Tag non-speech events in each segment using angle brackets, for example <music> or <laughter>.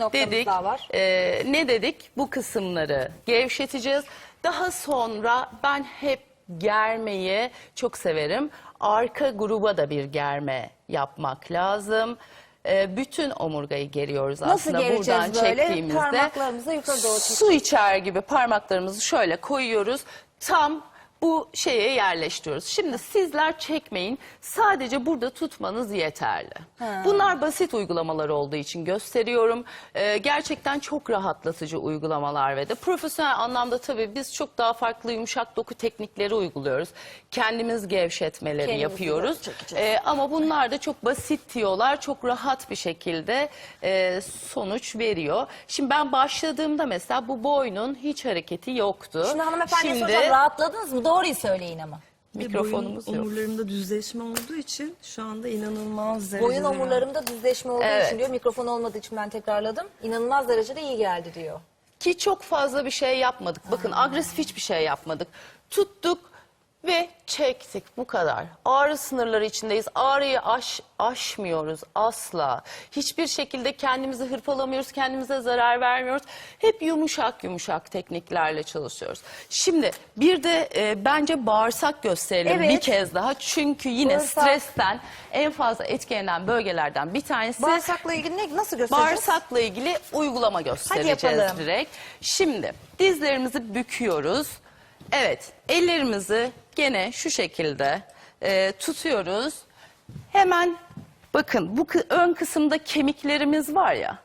noktamız dedik. daha var. e, ne dedik? Bu kısımları gevşeteceğiz. Daha sonra ben hep germeyi çok severim. Arka gruba da bir germe yapmak lazım. E, bütün omurgayı geriyoruz Nasıl aslında gereceğiz buradan böyle? çektiğimizde. Parmaklarımızı yukarı doğru. Su içer gibi parmaklarımızı şöyle koyuyoruz. Tam bu şeye yerleştiriyoruz. Şimdi sizler çekmeyin. Sadece burada tutmanız yeterli. Bunlar basit uygulamalar olduğu için gösteriyorum. Ee, gerçekten çok rahatlatıcı uygulamalar ve de profesyonel anlamda tabii biz çok daha farklı yumuşak doku teknikleri uyguluyoruz. Kendimiz gevşetmeleri Kendimiz yapıyoruz. Ee, ama bunlar da çok basit tiyolar, çok rahat bir şekilde e, sonuç veriyor. Şimdi ben başladığımda mesela bu boynun hiç hareketi yoktu. Şimdi hanımefendiye Şimdi soracağım rahatladınız mı? Doğruyu söyleyin ama. mikrofonumuz boyun yok. omurlarımda düzleşme olduğu için şu anda inanılmaz derecede. Boyun omurlarımda düzleşme olduğu Evet. için diyor. Mikrofon olmadığı için ben tekrarladım. İnanılmaz derecede iyi geldi diyor. Ki çok fazla bir şey yapmadık. Bakın agresif hiçbir şey yapmadık. Tuttuk ve çektik bu kadar. Ağrı sınırları içindeyiz. Ağrıyı aş, aşmıyoruz asla. Hiçbir şekilde kendimizi hırpalamıyoruz, kendimize zarar vermiyoruz. Hep yumuşak yumuşak tekniklerle çalışıyoruz. Şimdi bir de e, bence bağırsak gösterelim Evet. bir kez daha. Çünkü yine Bağırsak. stresten en fazla etkilenen bölgelerden bir tanesi. Bağırsakla ilgili ne, nasıl göstereceğiz? Bağırsakla ilgili uygulama göstereceğiz yapalım. direkt. Şimdi dizlerimizi büküyoruz. Evet ellerimizi gene şu şekilde e, tutuyoruz. Hemen bakın bu ön kısımda kemiklerimiz var ya.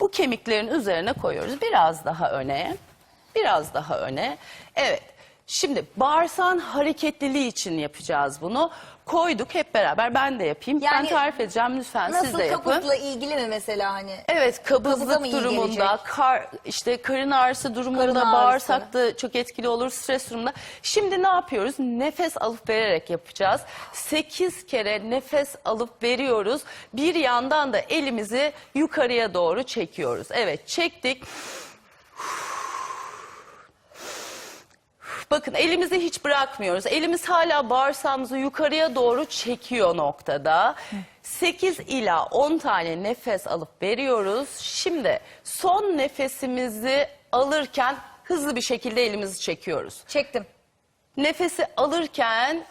Bu kemiklerin üzerine koyuyoruz. Biraz daha öne. Biraz daha öne. Evet. Şimdi bağırsağın hareketliliği için yapacağız bunu. Koyduk hep beraber ben de yapayım. Yani ben tarif edeceğim lütfen siz Nasıl de yapın. kabukla ilgili mi mesela hani? Evet kabızlık mı durumunda, kar, işte karın ağrısı durumunda, Karın ağrısı. bağırsak da çok etkili olur, stres durumunda. Şimdi ne yapıyoruz? Nefes alıp vererek yapacağız. 8 kere nefes alıp veriyoruz. Bir yandan da elimizi yukarıya doğru çekiyoruz. Evet çektik. Bakın elimizi hiç bırakmıyoruz. Elimiz hala bağırsağımızı yukarıya doğru çekiyor noktada. 8 ila 10 tane nefes alıp veriyoruz. Şimdi son nefesimizi alırken hızlı bir şekilde elimizi çekiyoruz. Çektim. Nefesi alırken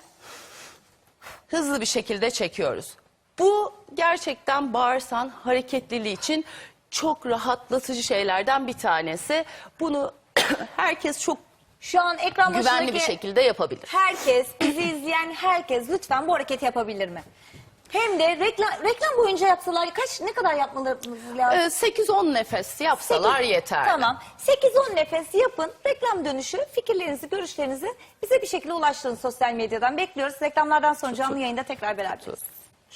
hızlı bir şekilde çekiyoruz. Bu gerçekten bağırsağın hareketliliği için çok rahatlatıcı şeylerden bir tanesi. Bunu <clears throat> herkes çok Şu an ekran güvenli başındaki bir şekilde yapabilir. herkes, bizi izleyen herkes lütfen bu hareketi yapabilir mi? Hem de reklam, reklam boyunca yapsalar kaç ne kadar yapmalarımız lazım? Ee, 8-10 nefes yapsalar Sekiz- yeter. Tamam. 8-10 nefes yapın. Reklam dönüşü fikirlerinizi, görüşlerinizi bize bir şekilde ulaştırın sosyal medyadan. Bekliyoruz. Reklamlardan sonra canlı yayında tekrar beraberiz.